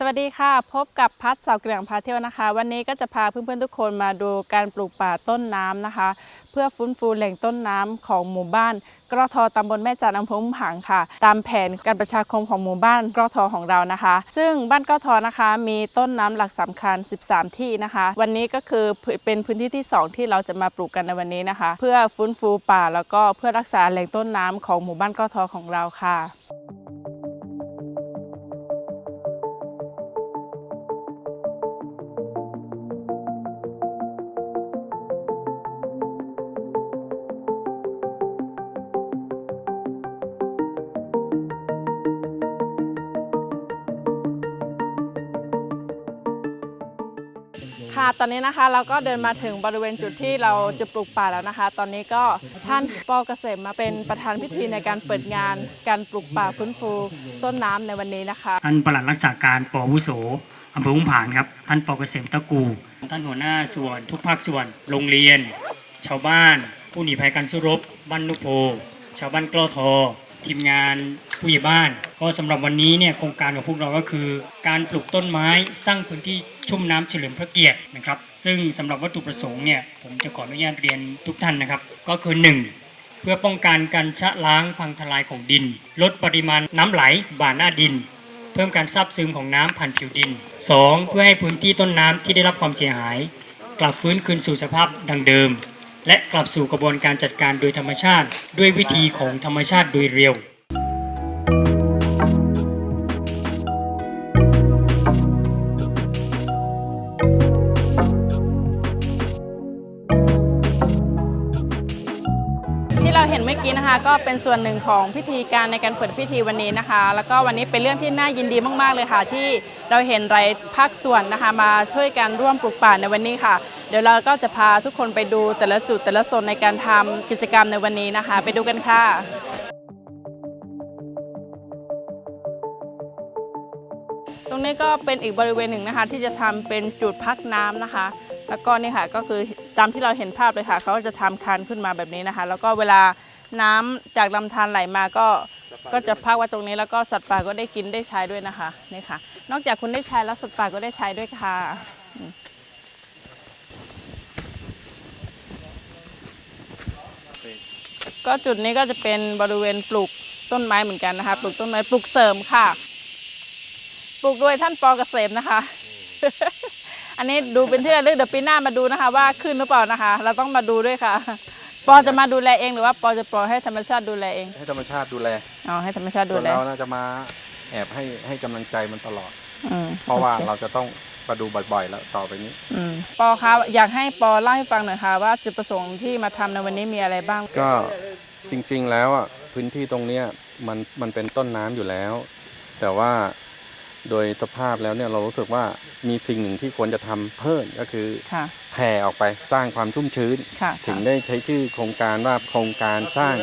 สวัสดีค่ะ พบกับพัดเสาวเกลืองพาเที่ยวนะคะ วันนี้ก็จะพาเพื่อนๆทุกคนมาดูการปลูกป่าต้นน้ำนะคะ เพื่อฟื้นฟูแหล่งต้นน้ำของหมู่บ้านกรทตำบลแม่จันทร์อำเภออุ้มผางค่ะ ตามแผนการประชาคมของหมู่บ้านกรทของเรานะคะ ซึ่งบ้านกรทนะคะ มีต้นน้ำหลักสำคัญ 13 ที่นะคะ วันนี้ก็คือเป็นพื้นที่ที่ 2 ที่เราจะมาปลูกกันในวันนี้นะคะ เพื่อฟื้นฟูป่าแล้วก็เพื่อรักษาแหล่งต้นน้ำของหมู่บ้านกรทของเราค่ะ ค่ะ ตอนนี้นะคะเราก็เดินมาถึงบริเวณจุดที่เราจะปลูกป่าแล้วนะคะ ตอนนี้ก็ท่านปอเกษมมาเป็นประธานพิธีในการเปิดงานการปลูกป่าฟื้นฟูต้นน้ำในวันนี้นะคะ ท่านปลัดรักษาการปอวุโสอำเภออุ้มผางครับ ท่านปอเกษมตะกู ท่านหัวหน้าส่วนทุกภาคส่วน โรงเรียน ชาวบ้าน ผู้หนีภัยการสู้รบ บ้านนุโพ ชาวบ้านกล้อทอ ทีมงาน ผู้ใหญ่บ้าน ก็สำหรับวันนี้เนี่ยโครงการของพวกเราก็คือ การปลูกต้นไม้สร้างพื้นที่ชุ่มน้ำเฉลิมพระเกียรตินะครับ ซึ่งสำหรับวัตถุประสงค์เนี่ยผมจะขออนุญาตเรียนทุกท่านนะครับ ก็คือหนึ่งเพื่อป้องกันการชะล้างพังทลายของดิน ลดปริมาณน้ำไหลบ่าหน้าดิน เพิ่มการซาบซึมของน้ำผ่านผิวดิน 2. เพื่อให้พื้นที่ต้นน้ำที่ได้รับความเสียหาย กลับฟื้นคืนสู่สภาพดังเดิมและกลับสู่กระบวนการจัดการโดยธรรมชาติ ด้วยวิธีของธรรมชาติโดยเร็ว กี้นะคะ ก็เป็นส่วนหนึ่งของพิธีการในการเปิดพิธีวันนี้นะคะ แล้วก็วันนี้เป็นเรื่องที่น่ายินดีมาก ๆ เลยค่ะ ที่เราเห็นรายภาคส่วนนะคะ มาช่วยกันร่วมปลูกป่าในวันนี้ค่ะ เดี๋ยวเราก็จะพาทุกคนไปดูแต่ละจุดแต่ละโซนในการทำกิจกรรมในวันนี้นะคะ ไปดูกันค่ะตรงนี้ก็เป็นอีกบริเวณหนึ่งนะคะ ที่จะทำเป็นจุดพักน้ำนะคะ แล้วก็นี่ค่ะก็คือตามที่เราเห็นภาพเลยค่ะ เขาจะทำคันขึ้นมาแบบนี้นะคะ แล้วก็เวลา น้ำจากลำธารไหลมาก็ก็จะพักไว้ตรงนี้แล้วก็สัตว์ป่าก็ได้กินได้ใช้ด้วยนะคะนี่ค่ะ นอกจากคุณได้ใช้แล้วสัตว์ป่าก็ได้ใช้ด้วยค่ะอืมก็จุดนี้ก็จะเป็นบริเวณปลูกต้นไม้เหมือนกันนะคะ ปลูกต้นไม้ปลูกเสริมค่ะ ปลูกโดยท่านปอเกษมนะคะ อันนี้ดูเป็นที่ระลึกเดี๋ยวปีหน้ามาดูนะคะ ว่าขึ้นหรือเปล่านะคะ เราต้องมาดูด้วยค่ะ ปอจะมาดูแลเองหรือว่าปอจะปล่อยให้ธรรมชาติดูแลเองให้ธรรมชาติดูแลอ๋อให้ธรรมชาติดูส่วนแลเราน่าจะมาแอบให้ให้กำลังใจมันตลอด อืมเพราะว่าโอคเราจะต้องมาดูบ่อยๆ แล้วต่อไปนี้ อืมปอคะอยากให้ปอเล่าให้ฟังหน่อยค่ะว่าจุดประสงค์ที่มาทำในวันนี้มีอะไรบ้าง ก็จริงๆแล้วอะพื้นที่ตรงเนี้ยมันมันเป็นต้นน้ำอยู่แล้ว แต่ว่า โดยสภาพแล้วเนี่ยเรารู้สึกว่ามีสิ่งหนึ่งที่ควรจะทำเพิ่มก็คือค่ะแผ่ออกไปสร้างความชุ่มชื้นค่ะถึงได้ใช้ชื่อโครงการว่าโครงการสร้าง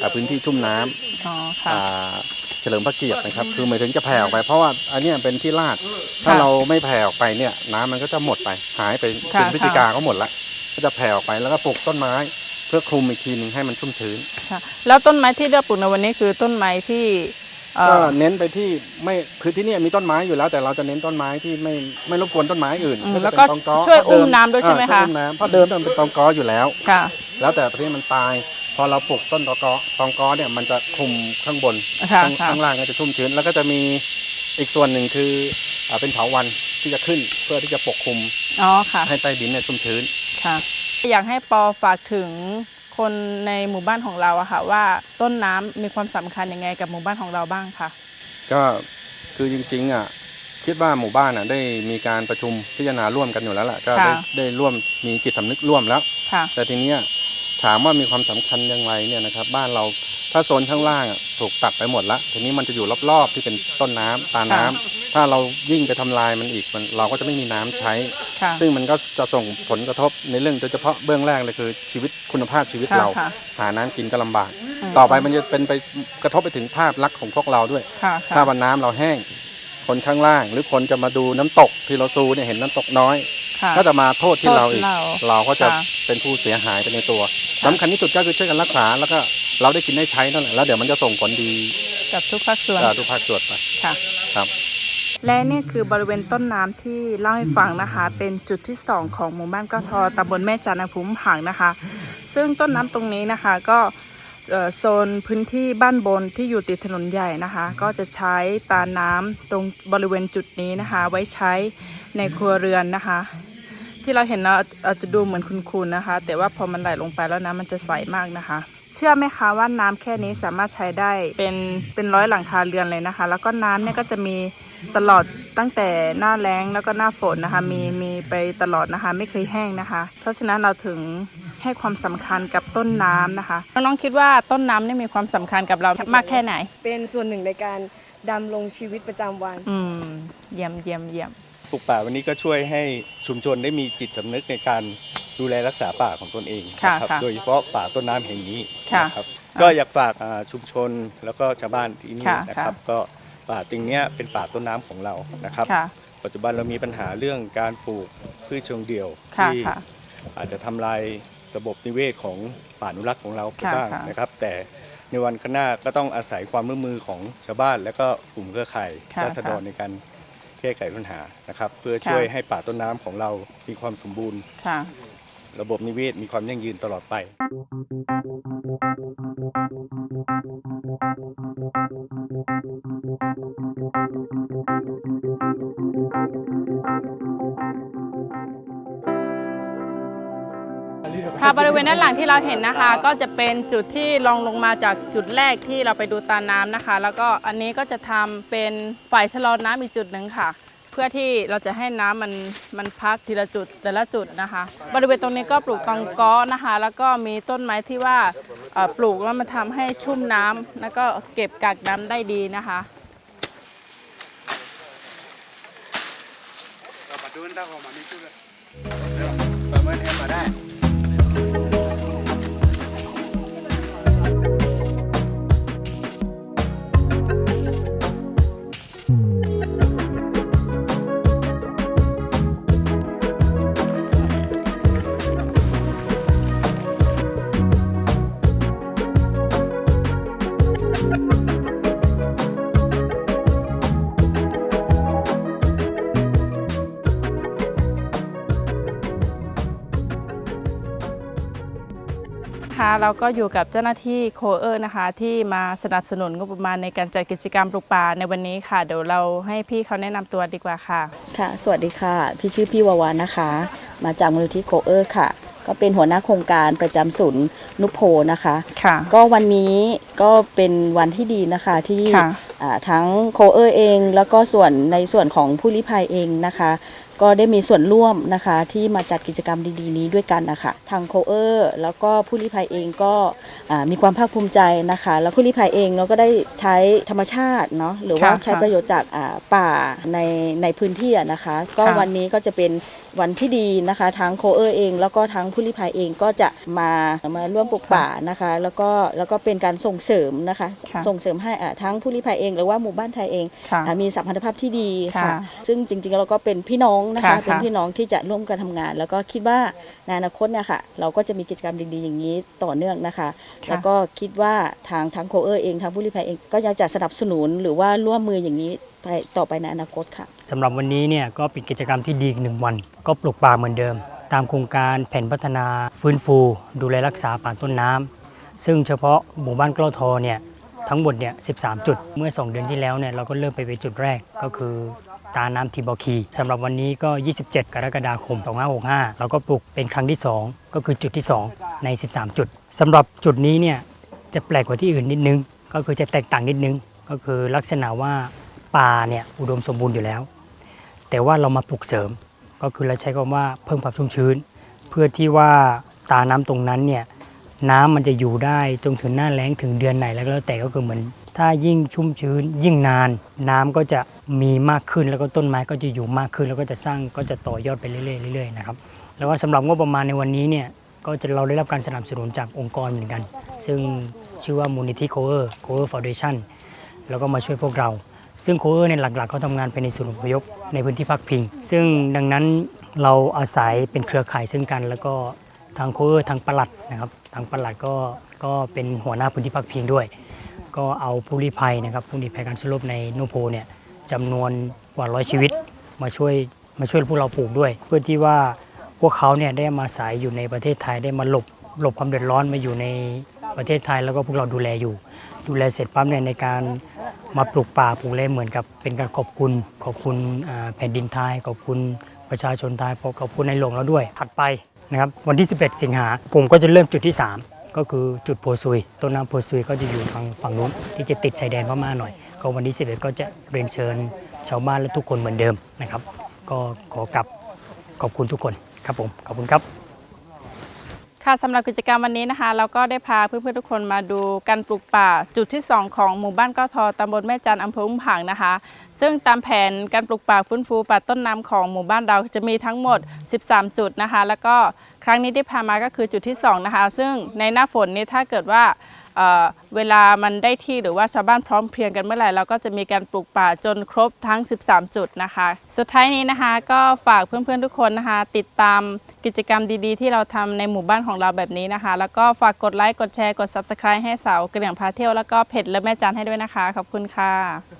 อ่าพื้นที่ชุ่มน้ำอ๋อค่ะอ่าเฉลิมพระเกียรตินะครับ คือหมายถึงจะแผ่ออกไปเพราะว่าอันเนี้ยเป็นที่ลาด ถ้าค่ะเราไม่แผ่ออกไปเนี่ยน้ำมันก็จะหมดไปหายไปค่ะเป็นพฤศจิกาก็หมดละก็จะแผ่ออกไปแล้วก็ปลูกต้นไม้เพื่อคลุมอีกทีหนึ่งให้มันชุ่มชื้นค่ะแล้วต้นไม้ที่เลือกปลูกในวันนี้คือต้นไม้ที่เอ่ ก็อเน้นไปที่ไม่คือที่เนี่ยมีต้นไม้อยู่แล้ว แต่เราจะเน้นต้นไม้ที่ไม่ไม่รบกวนต้นไม้อื่นอืมจะแล้วเป็นก็ตองกอช่วยเพราะเดิอุ้มน้ำด้วยใช่ไหมอ่าคะช่วยอุ้มน้ำเพราะเดิมมันเป็นตองกออยู่แล้ว ค่ะแล้วแต่ประเทศมันตาย พอเราปลูกต้นตองกอตองกอเนี่ยมันจะคลุมข้างบนค่ะข้างค่ะข้างล่างก็จะชุ่มชื้น แล้วก็จะมีอีกส่วนหนึ่งคืออ่าเป็นเถาวันที่จะขึ้นเพื่อที่จะปกคลุมอ๋อค่ะให้ใต้ดินเนี่ยชุ่มชื้น ค่ะ อยากให้ปอฝากถึง คนในหมู่บ้านของเราอะค่ะว่าต้นน้ำมีความสำคัญยังไงกับหมู่บ้านของเราบ้างค่ะ ก็คือจริงๆอะคิดว่าหมู่บ้านอะได้มีการประชุมพิจารณาร่วมกันอยู่แล้วล่ะก็ได้ค่ะได้ร่วมมีจิตสำนึกร่วมแล้วค่ะแต่ทีเนี้ยถามว่ามีความสำคัญอย่างไรเนี่ยนะครับ บ้านเราถ้าโซนข้างล่างอะถูกตัดไปหมดละทีนี้มันจะอยู่รอบๆที่เป็นต้นน้ำตาน้ำ ถ้าเราวิ่งไปทำลายมันอีกมันเราก็จะไม่มีน้ำใช้ค่ะซึ่งมันก็จะส่งผลกระทบในเรื่องโดยเฉพาะเบื้องแรกเลยคือชีวิตคุณภาพชีวิตค่ะเราค่ะหาน้ำกินก็ลำบากมต่อไปมันจะเป็นไปกระทบไปถึงภาพลักษณ์ของพวกเราด้วยค่ะค่ะถ้าวันน้ำเราแห้ง คนข้างล่าง หรือคนจะมาดูน้ำตกที่เราซูเนี่ยเห็นน้ำตกน้อยค่ะก็จะมาโทษที่เราอีกโทษเราเราก็จะค่ะเป็นผู้เสียหายไปในตัวค่ะสำคัญที่สุดก็คือช่วยกันรักษาแล้วก็เราได้กินได้ใช้นั่นแหละแล้วเดี๋ยวมันจะส่งผลดีกับทุกภาคส่วนต่อทุกภาคส่วนไปค่ะครับ และนี่คือบริเวณต้นน้ำที่เล่าให้ฟังนะคะ เป็นจุดที่ 2 ของหมู่บ้านกระทอตำบลแม่จันทภูมิผังนะคะ ซึ่งต้นน้ำตรงนี้นะคะก็โซนพื้นที่บ้านบนที่อยู่ติดถนนใหญ่นะคะ ก็จะใช้ตาน้ำตรงบริเวณจุดนี้นะคะ ไว้ใช้ในครัวเรือนนะคะ ที่เราเห็นเราอาจจะดูเหมือนคุณๆนะคะ แต่ว่าพอมันไหลลงไปแล้วน้ำมันจะใสมากนะคะ เชื่อไหมคะว่าน้ำแค่นี้สามารถใช้ได้เป็นเป็นร้อยหลังคาเรือนเลยนะคะ แล้วก็น้ำเนี่ยก็จะมีตลอดตั้งแต่หน้าแล้งแล้วก็หน้าฝนนะคะ มีมีไปตลอดนะคะ ไม่เคยแห้งนะคะ เพราะฉะนั้นเราถึงให้ความสำคัญกับต้นน้ำนะคะน้องๆคิดว่าต้นน้ำเนี่ยมีความสำคัญกับเรามากแค่ไหน เป็นส่วนหนึ่งในการดำรงชีวิตประจำวัน อืมเยี่ยมเยี่ยมเยี่ยม ปลูกป่าวันนี้ก็ช่วยให้ชุมชนได้มีจิตสำนึกในการดูแลรักษาป่าของตนเองค่ะนะครับค่ะโดยเฉพาะป่าต้นน้ำแห่งนี้ค่ะนะครับก็อยากฝากอ่าชุมชนแล้วก็ชาวบ้านที่นี่ค่ะนะครับ ก็ป่าตรงเนี้ยเป็นป่าต้นน้ำของเรานะครับ ค่ะ ปัจจุบันเรามีปัญหาเรื่องการปลูกพืชเชิงเดี่ยวค่ะที่ค่ะ อาจจะทำลายระบบนิเวศของป่าอนุรักษ์ของเราไปค่ะบ้างค่ะ นะครับ แต่ในวันข้างหน้าก็ต้องอาศัยความร่วมมือของชาวบ้าน และก็กลุ่มเครือข่ายค่ะราษฎรค่ะในการ แก้ไขปัญหานะครับ เพื่อค่ะช่วยให้ป่าต้นน้ำของเรามีความสมบูรณ์ ค่ะ ระบบนิเวศมีความยั่งยืนตลอดไป ค่ะบริเวณด้านหลังที่เราเห็นนะคะ ก็จะเป็นจุดที่ลองลงมาจากจุดแรกที่เราไปดูตาน้ำนะคะ แล้วก็อันนี้ก็จะทำเป็นฝ่ายชะลอน้ำอีกจุดหนึ่งค่ะ เพื่อที่เราจะให้น้ำมันมันพักทีละจุดแต่ละจุดนะคะ บริเวณตรงนี้ก็ปลูกตองก้อนะคะ แล้วก็มีต้นไม้ที่ว่าปลูกแล้วมันทำให้ชุ่มน้ำแล้วก็เก็บกักน้ำได้ดีนะคะค่ะเราได้ ก็อยู่กับเจ้าหน้าที่โคเออร์นะคะ ที่มาสนับสนุนงบประมาณในการจัดกิจกรรมปลูกป่าในวันนี้ค่ะ เดี๋ยวเราให้พี่เขาแนะนำตัวดีกว่าค่ะ ค่ะ สวัสดีค่ะ พี่ชื่อพี่วาวานะคะ มาจากมูลนิธิโคเออร์ค่ะ ก็เป็นหัวหน้าโครงการประจำศูนย์นุโพนะคะค่ะ ก็วันนี้ก็เป็นวันที่ดีนะคะที่ค่ะอ่าทั้งโคเออร์เอง แล้วก็ส่วนในส่วนของผู้ลี้ภัยเองนะคะ ก็ได้มีส่วนร่วมนะคะที่มาจัดกิจกรรมดีๆนี้ด้วยกันนะคะทางโคเออร์แล้วก็ผู้ลี้ภัยเองก็อ่ามีความภาคภูมิใจนะคะ แล้วผู้ลี้ภัยเองเราก็ได้ใช้ธรรมชาติเนาะหรือว่าค่ะใช้ประโยชน์จากอ่าป่าในในพื้นที่อะนะคะ ก็ค่ะวันนี้ก็จะเป็นวันที่ดีนะคะทั้งโคเออร์เอง แล้วก็ทั้งผู้ลี้ภัยเองก็จะมามาร่วมปลูกป่านะคะ แล้วก็แล้วก็เป็นการส่งเสริมนะคะ ค่ะส่งเสริมให้อ่าทั้งผู้ลี้ภัยเองหรือว่าหมู่บ้านไทยเองค่ะอ่ามีสัมพันธภาพที่ดีค่ะ ค่ะซึ่งจริงๆเราก็เป็นพี่น้องนะคะ ค่ะเป็นพี่น้องที่จะร่วมกันทำงาน แล้วก็คิดว่าในอนาคตเนี่ยค่ะเราก็จะมีกิจกรรมดีๆอย่างนี้ต่อเนื่องนะคะ ค่ะแล้วก็คิดว่าทางทั้งโคเออร์เองทางผู้ลี้ภัยเองก็ยังจะสนับสนุนหรือว่าร่วมมืออย่างนี้ไปต่อไปในอนาคตค่ะ สำหรับวันนี้เนี่ยก็เป็นกิจกรรมที่ดีอีกหนึ่งวัน ก็ปลูกป่าเหมือนเดิม ตามโครงการแผนพัฒนาฟื้นฟู ดูแลรักษาป่าต้นน้ำซึ่งเฉพาะหมู่บ้านกล้อทอเนี่ยทั้งหมดเนี่ย 13 จุด เมื่อ 2 เดือนที่แล้วเนี่ยเราก็เริ่มไปเป็นจุดแรกก็คือตาน้ำทีบอคีสำหรับวันนี้ก็ 27 กรกฎาคม 2565 เราก็ปลูกเป็นครั้งที่ 2 ก็คือจุดที่ 2 ใน 13 จุดสำหรับจุดนี้เนี่ยจะแปลกกว่าที่อื่นนิดนึง ก็คือจะแตกต่างนิดนึง ก็คือลักษณะว่าป่าเนี่ยอุดมสมบูรณ์อยู่แล้ว แต่ว่าเรามาปลูกเสริม ก็คือเราใช้คำว่าเพิ่มความชุ่มชื้น เพื่อที่ว่าตาน้ำตรงนั้นเนี่ยน้ำมันจะอยู่ได้จนถึงหน้าแล้งถึงเดือนไหนแล้วก็แล้วแต่ก็คือเหมือน ถ้ายิ่งชุ่มชื้น ยิ่งนาน น้ำก็จะมีมากขึ้นแล้วก็ต้นไม้ก็จะอยู่มากขึ้น แล้วก็จะสร้างก็จะต่อยอดไปเรื่อยๆๆนะครับแล้วว่าสำหรับงบประมาณในวันนี้เนี่ยก็จะเราได้รับการสนับสนุนจากองค์กรเหมือนกัน ซึ่งชื่อว่ามูลนิธิโคเวอร์โคเวอร์ฟาวเดชั่นแล้วก็มาช่วยพวกเรา ซึ่งโคเวอร์เนี่ยหลักๆเขาทำงานภายในศูนย์อพยพในพื้นที่พักพิง ซึ่งดังนั้นเราอาศัยเป็นเครือข่ายซึ่งกัน แล้วก็ทางโคเวอร์ทางปลัดนะครับทางปลัดก็ก็เป็นหัวหน้าพื้นที่พักพิงด้วย ก็เอาผู้ลี้ภัยนะครับผู้ลี้ภัยการสลบในโนโพเนี่ยจำนวนกว่าร้อยชีวิตมาช่วยมาช่วยพวกเราปลูกด้วย เพื่อที่ว่าพวกเขาเนี่ยได้มาอาศัยอยู่ในประเทศไทยได้มาหลบหลบความเดือดร้อนมาอยู่ในประเทศไทยแล้วก็พวกเราดูแลอยู่ ดูแลเสร็จปั๊บเนี่ยในการ มาปลูกป่าปลูกเลยเหมือนกับเป็นการขอบคุณขอบคุณแผ่นดินไทยขอบคุณประชาชนไทยขอบคุณในหลวงเราด้วย ถัดไปนะครับวันที่ 11 สิงหาผมก็จะเริ่มจุดที่ 3 ก็คือจุดโพซุยต้นน้ำโพซุยก็จะอยู่ทางฝั่งนู้นที่จะติดชายแดนพม่าหน่อย ก็วันที่ 11 ก็จะเรียนเชิญชาวบ้านและทุกคนเหมือนเดิมนะครับ ก็ขอกลับขอบคุณทุกคนครับผมขอบคุณครับ ค่ะสำหรับกิจกรรมวันนี้นะคะ เราก็ได้พาเพื่อนๆทุกคนมาดูการปลูกป่าจุดที่ 2 ของหมู่บ้านก้อทอตำบลแม่จันอำเภออุ้มผางนะคะ ซึ่งตามแผนการปลูกป่าฟื้นฟูป่าต้นน้ำของหมู่บ้านเราจะมีทั้งหมด 13 จุดนะคะ แล้วก็ครั้งนี้ที่พามาก็คือจุดที่ 2 นะคะ ซึ่งในหน้าฝนนี้ถ้าเกิดว่า เวลามันได้ที่หรือว่าชาวบ้านพร้อมเพรียงกันเมื่อไหร่เราก็จะมีการปลูกป่าจนครบทั้ง 13 จุดนะคะ สุดท้ายนี้นะคะก็ฝากเพื่อนๆทุกคนนะคะ ติดตามกิจกรรมดีๆ ที่เราทำในหมู่บ้านของเราแบบนี้นะคะ แล้วก็ฝากกดไลค์กดแชร์กด Subscribe ให้สาวกระเหลี่ยงพาเที่ยวแล้วก็เพจและแม่จันให้ด้วยนะคะ ขอบคุณค่ะ